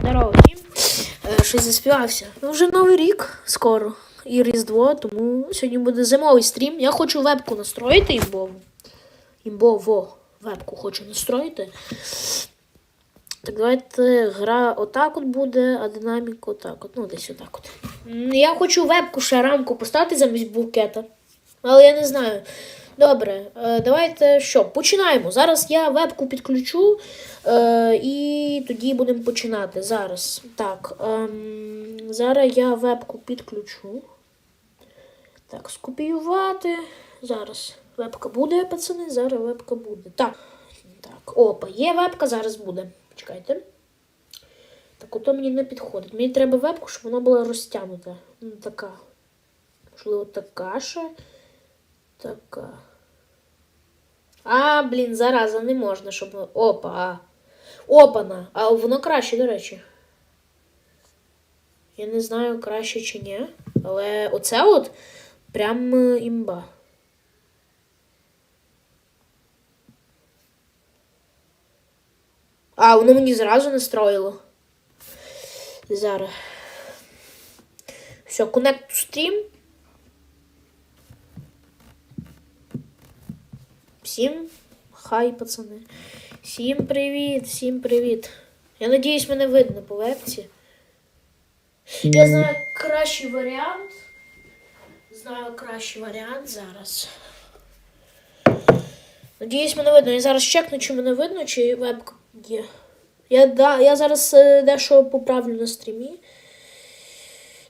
Здорово всім. Е, Щось заспівався. Ну, вже новий рік скоро. І Різдво, тому сьогодні буде зимовий стрім. Я хочу вебку настроїти імбову. Імбово вебку хочу настроїти. Так, давайте гра отак от буде, а динамік отак от. Ну, десь отак от. Я хочу вебку ще рамку поставити замість букета. Але я не знаю. Добре, е, давайте що, починаємо. Зараз я вебку підключу е, і тоді будемо починати. Зараз. Так. ем, зараз я вебку підключу. Так, скопіювати. Зараз вебка буде, пацани. Зараз вебка буде. Так. Так, опа, є вебка, зараз буде. Чекайте. Так, ото мені не підходить. Мені треба вебку, щоб вона була розтягнута. Ну, така. Можливо, така ще. Така. А, блін, зараза, не можна, щоб. Опа. Опана. А воно краще, до речі. Я не знаю, краще чи ні. Але оце от прям е, імба. А, воно мені зразу настроїло. Зараз. Все, connect to stream. Всім хай, пацани. Всім привіт, всім привіт. Я надіюсь, мене видно по вебці. Я знаю кращий варіант. Знаю кращий варіант зараз. Надіюсь, мене видно. Я зараз чекну, чи мене видно, чи вебка є. Я, да, я зараз е, дещо поправлю на стрімі.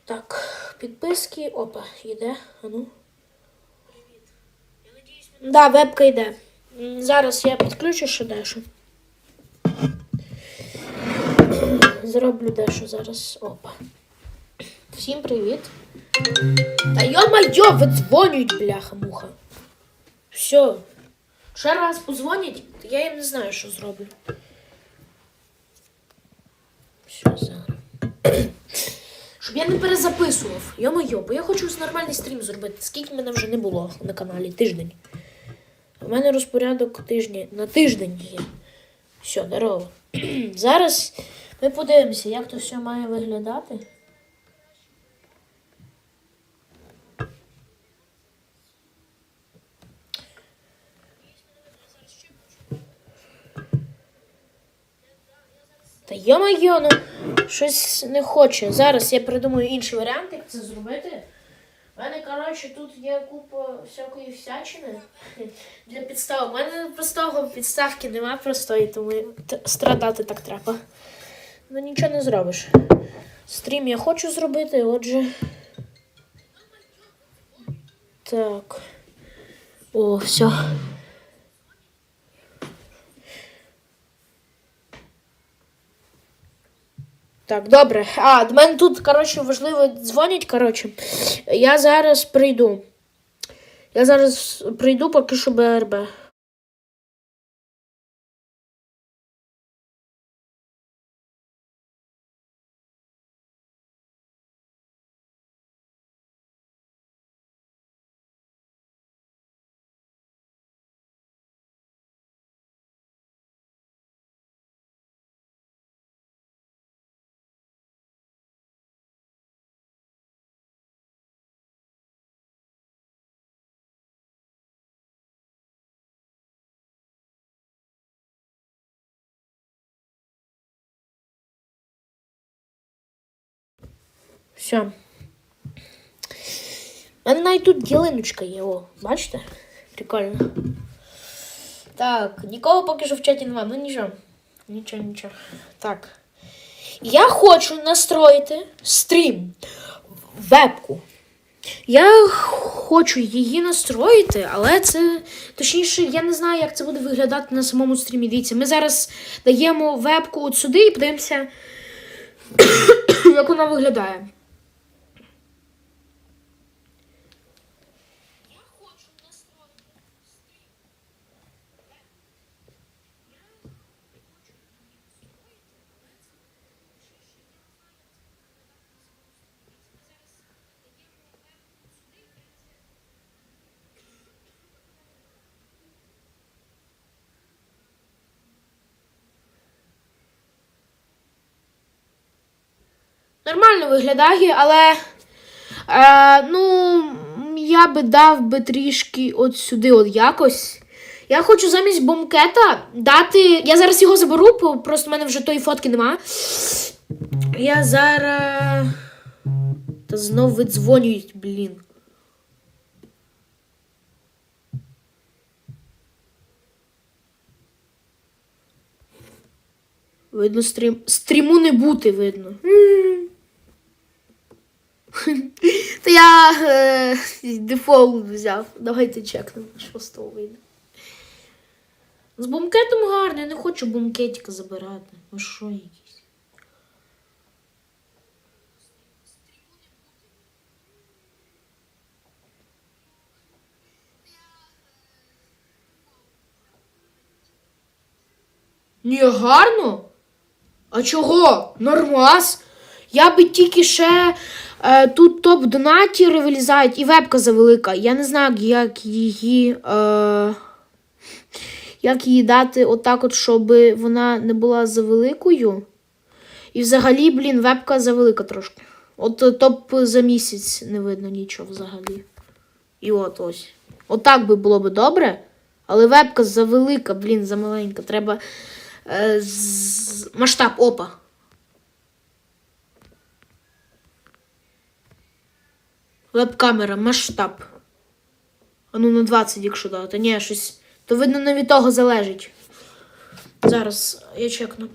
Так, підписки. Опа, йде. Ану. Да, вебка йде. Зараз я підключу ще дещо. Зроблю дещо зараз. Опа. Всім привіт. Та йо-майо, видзвонюють, бляха-муха. Все. Ще раз позвонять, я їм не знаю, що зроблю. Все, зараз. Щоб я не перезаписував. Йо-моє, бо я хочу нормальний стрім зробити. Скільки мене вже не було на каналі? Тиждень. У мене розпорядок тижня на тиждень є. Все, здорово. Зараз ми подивимося, як то все має виглядати. Та йо-моє, ну щось не хоче. Зараз я придумаю інший варіант, як це зробити. У мене, коротше, тут є купа всякої всячини для підстав. У мене простого підставки нема простої, тому страдати так треба. Ну нічого не зробиш. Стрім я хочу зробити, отже. Так. О, все. Так, добре. А, до мене тут, коротше, важливо дзвонять, коротше. Я зараз прийду. Я зараз прийду поки що БРБ. Все. У мене навіть тут ялиночка є, бачите? Прикольно. Так, нікого поки що в чаті немає, ну нічого. Нічого, нічого. Так. Я хочу настроїти стрім вебку. Я хочу її настроїти, але це точніше, я не знаю, як це буде виглядати на самому стрімі. Дивіться, ми зараз даємо вебку от сюди і подивимося, як вона виглядає. Нормально виглядає, але е, ну, я би дав би трішки от сюди, от якось. Я хочу замість бомкета дати. Я зараз його заберу, бо просто в мене вже тої фотки нема. Я зараз. Та знов видзвонюють, блін. Видно, стрім. Стріму не бути, видно. Я е, дефолт взяв. Давайте чекнемо, що з того вийде. З бумкетом гарно, я не хочу бумкетика забирати. Ну що якийсь? Ні, гарно. А чого? Нормас. Я би тільки ще тут топ донатіри вилізають і вебка завелика. Я не знаю, як її. Е, як її дати отак, от, щоб вона не була завеликою. І взагалі, блін, вебка завелика трошки. От е, топ за місяць не видно нічого взагалі. І от ось. Отак би було би добре. Але вебка завелика, блін, замаленька. Треба е, з... масштаб опа. Веб-камера, масштаб. А ну на 20, якщо дати. Ні, щось. То видно не від того залежить. Зараз я чекну.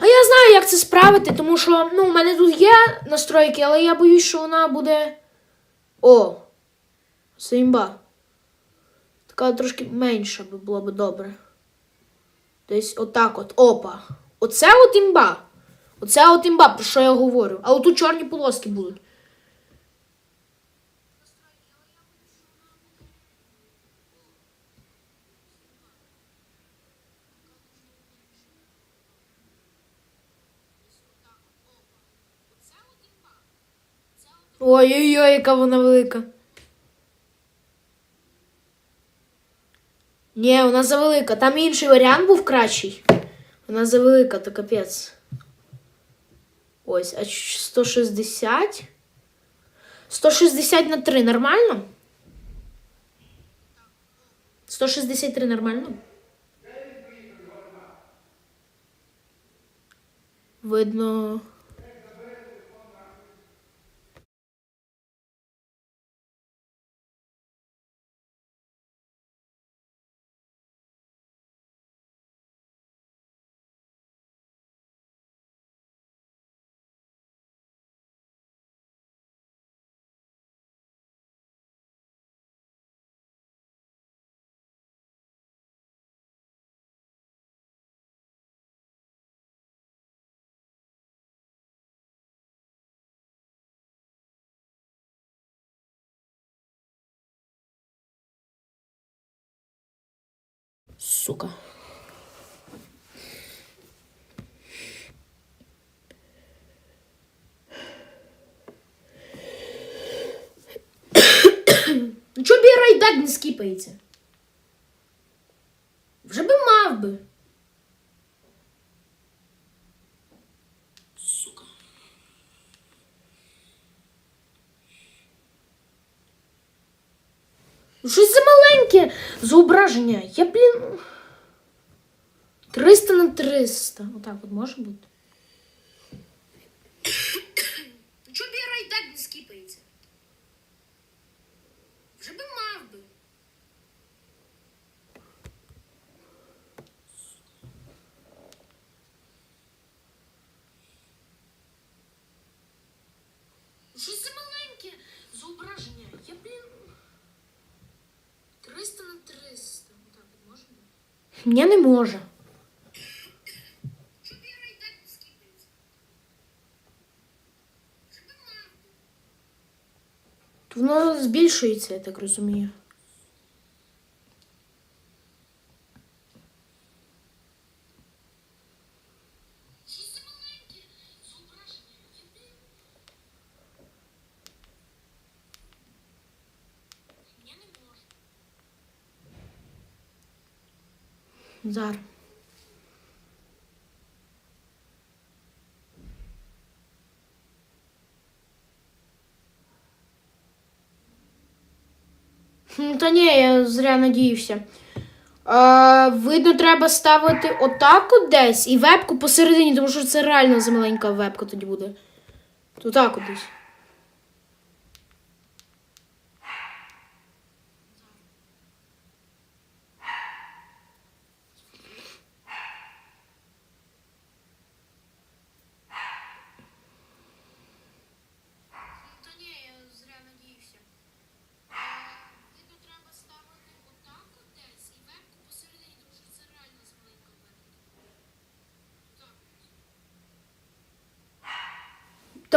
А я знаю, як це справити, тому що ну, у мене тут є настройки, але я боюсь, що вона буде. О! Це. Така трошки менша би було б добре. Десь отак от. Опа. Оце от імба. Оце от імба, про що я говорю. А отут чорні полоски будуть. Ой-ой-ой, яка вона велика. Ні, вона завелика. Там інший варіант був кращий. Вона завелика, то капець. Ось, а 160? 160 на 3 нормально? 163 нормально? Видно. Сука. Ну чого бі райдак не скіпається? Вже би мав би. Сука. Ну, Щось замаленьке зображення. Я, блін. 300 на 300. Отак от може бути. Чого бі райдак не скіпається? Вже би мав би. Щось замаленьке зображення. Я, блін. 300 на 300. Отак от може бути? Ні, не може. Воно збільшується, я так розумію. Зараз. Та ні, я зря надіявся. А, видно, треба ставити отак от десь і вебку посередині, тому що це реально замаленька вебка тоді буде. Отак так от десь.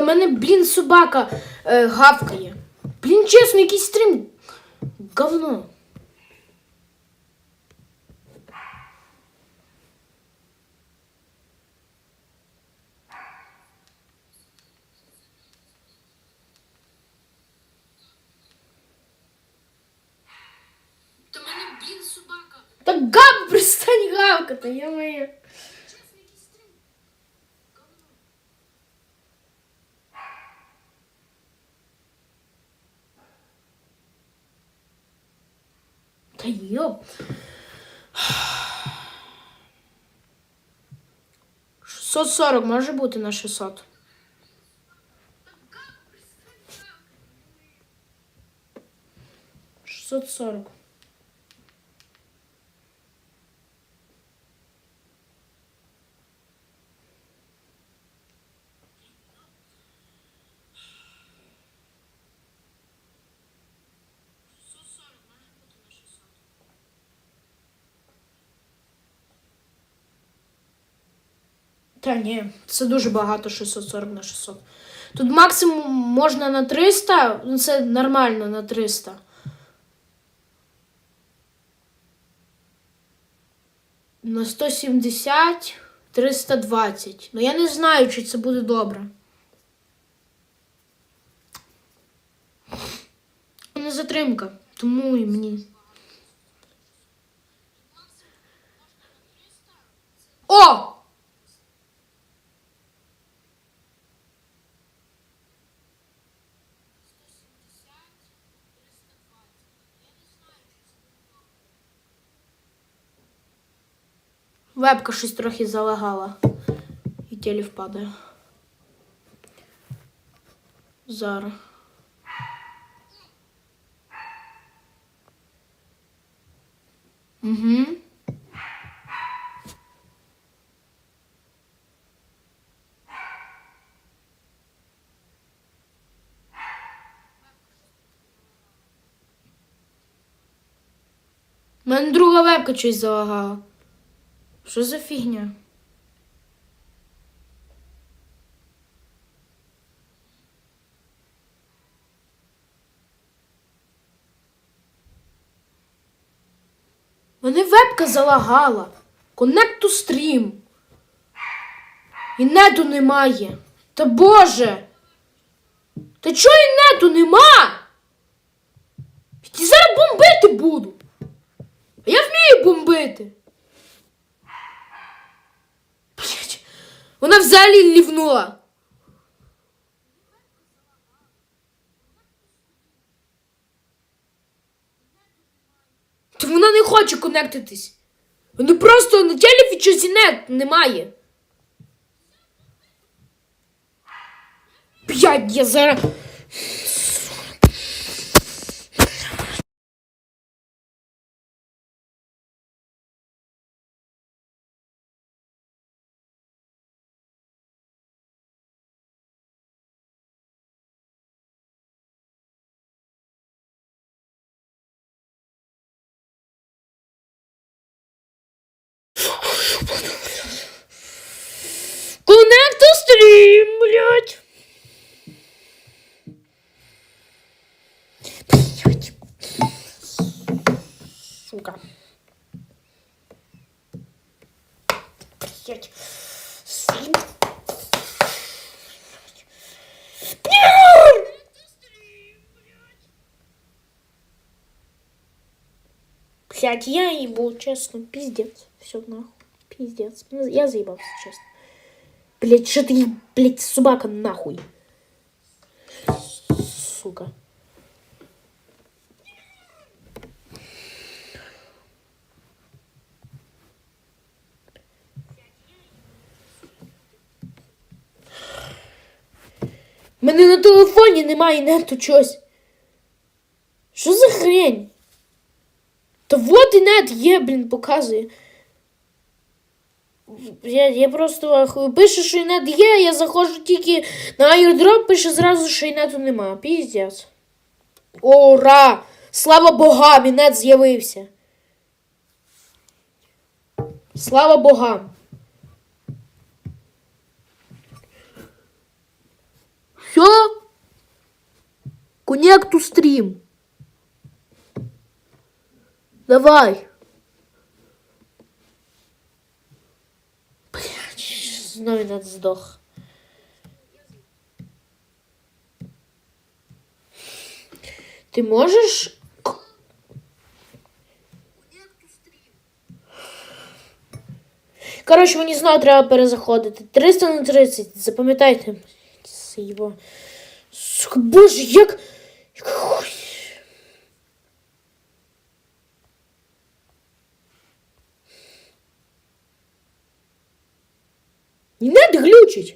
мене, блін, собака е, гавкає. Блін, чесно, якийсь стрім. Говно. Та мене, блін, собака. Та гав, пристань гавкати, я моя. Йоп. 640 може бути на 600. Шестьсот сорок. Та ні, це дуже багато 640 на 600. Тут максимум можна на 300, ну це нормально на 300. На 170, 320. Ну я не знаю, чи це буде добре. Не затримка, тому і мені. О! Вебка щось трохи залагала. І телі впадає. Зараз. Угу. У мене друга вебка щось залагала. Що за фігня? Мене вебка залагала. Connect to stream. І нету немає. Та боже. Та чого і нету нема? Я зараз бомбити буду. А я вмію бомбити. Вона взагалі лівнула. Та вона не хоче конектитись. Вони просто на тілі щось немає. П'ять я зараз. Блядь. Я ебу, честно, пиздец. Все нахуй. Пиздец. Ну, Я заебался, честно. Блять, что ты, блять, собака нахуй. Сука. Мене на телефоні немає нету чогось. Що за хрень? Та вот і нет є, блін, показує. Я, я просто. Пише, що інет є, я заходжу тільки на airdrop, пише зразу, що інету нема. Піздець. Ура! Слава богам, інет з'явився. Слава богам. Все? To stream. Давай. Знову над здох. Ти можеш. Коротше, мені знову треба перезаходити. 300 на 30, запам'ятайте. Боже, як. Хуй. Глючить.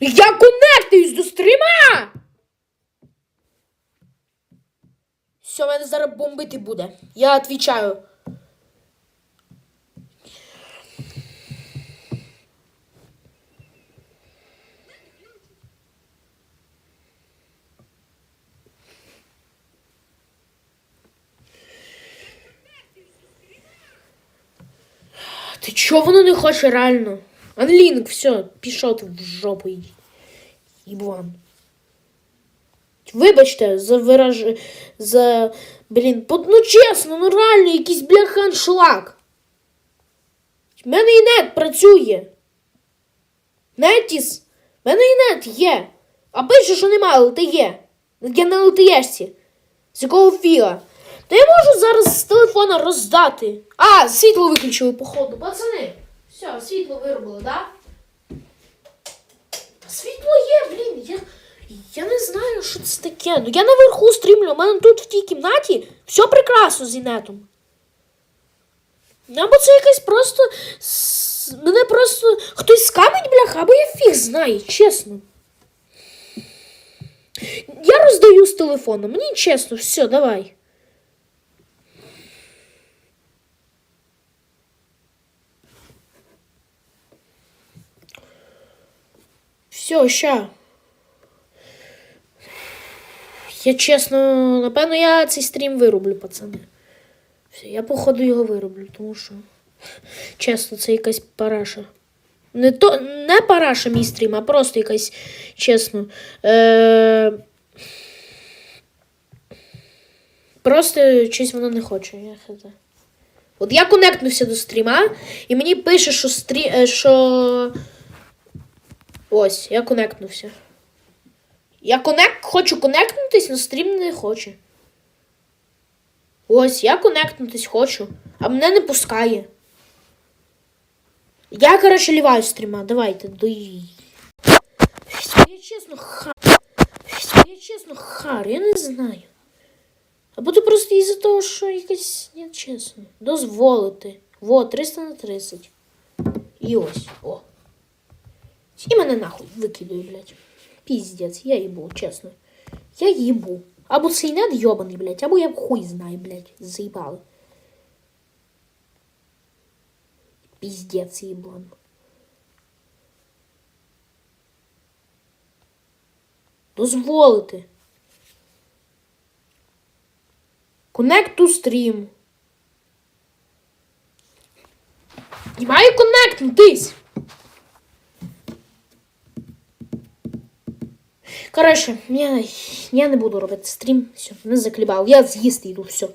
Я конектуюсь до стріма! Все, мене зараз бомбити буде. Я отвечаю. Ти чого воно не хоче реально? Анлінк, все, пішов в жопу йди. Єблан. Вибачте за вираж... за. Блін, по- ну чесно, ну реально якийсь бляха аншлаг. В мене і нет працює. Нетіс, в мене і нет є. А пише, що немає, але ти є. Я на ЛТЄшці. З якого фіга? Та я можу зараз з телефона роздати. А, світло виключили, походу. Пацани. Все, світло виробили, да? Світло є, блін. Я, я не знаю, що це таке. Ну я наверху стрімлю, у мене тут в тій кімнаті все прекрасно з інетом. Або це якась просто. Мене просто хтось скамить, бляха, або я фіг знаю, чесно. Я роздаю з телефону, мені чесно, все, давай. Все, ща. Я чесно, напевно, я цей стрім вироблю, пацани. Все, я походу його вироблю, тому що. Чесно, це якась параша. Не, то, не параша мій стрім, а просто якась, чесно. Е... Просто щось воно не хоче. Я хз. От я конектнувся до стріма, і мені пише, що стрі... е, що. Ось, я конектнувся. Я конект... хочу конектнутись, але стрім не хоче. Ось, я конектнутись хочу, а мене не пускає. Я, коротше, ліваю стріма, давайте, її. Я чесно, хар. Я чесно, хар, я не знаю. Або то просто із-за того, що якась, я чесно, дозволити. Во, 300 на 30. І ось, о. І мене нахуй викидує, блядь. Піздець, я їбу, чесно. Я їбу. Або цей нет йобаний, блядь, або я хуй знаю, блядь, заїбали. Піздець їблан. Дозволити. Connect to stream. Маю коннектнутись. Коротше, я, я не буду робити стрім. Все, не заклібав. Я з'їсти йду, все.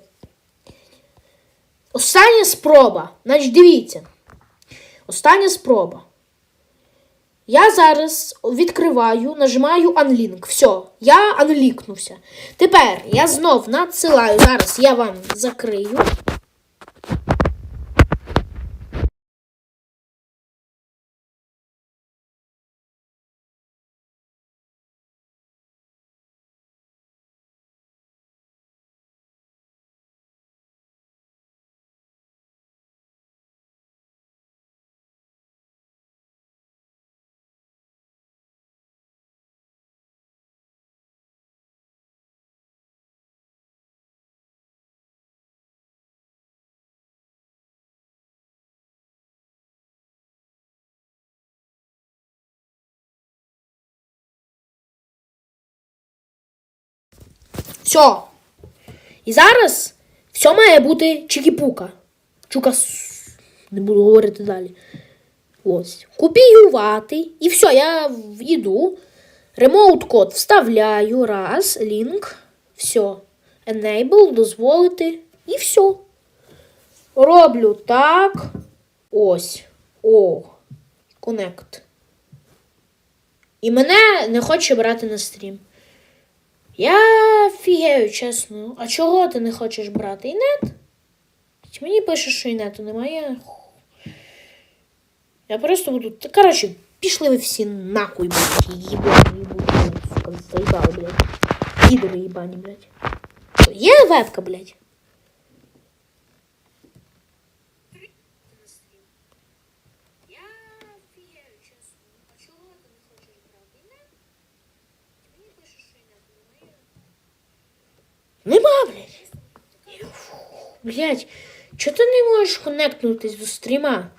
Остання спроба. Значить, дивіться. Остання спроба. Я зараз відкриваю, нажимаю Unlink. Все, я анлікнувся. Тепер я знов надсилаю. Зараз я вам закрию. Все. І зараз все має бути чікіпука. Чукас. Не буду говорити далі. Ось. Копіювати. І все, я йду. Ремоут код вставляю. Раз. Лінк. Все. Enable, дозволити. І все. Роблю так. Ось. О. Connect. І мене не хоче брати на стрім. Я фігею, чесно. А чого ти не хочеш брати? Інет? Мені пише, що інету немає? Я просто буду. Коротше, пішли ви всі нахуй, блядь, їбані, їбані, сука, заїбали, блядь. Ідори їбані, блядь. Є вебка, блядь? Я фігею, чесно. А чого ти не хочеш брати? Інет? Мені пишеш, що інету немає. Нема, блядь. Блядь, чого ти не можеш конектнутись до стріма?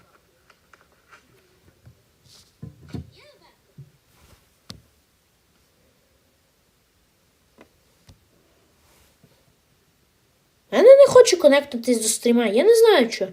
Я не хочу конектнутись до стріма. Я не знаю що.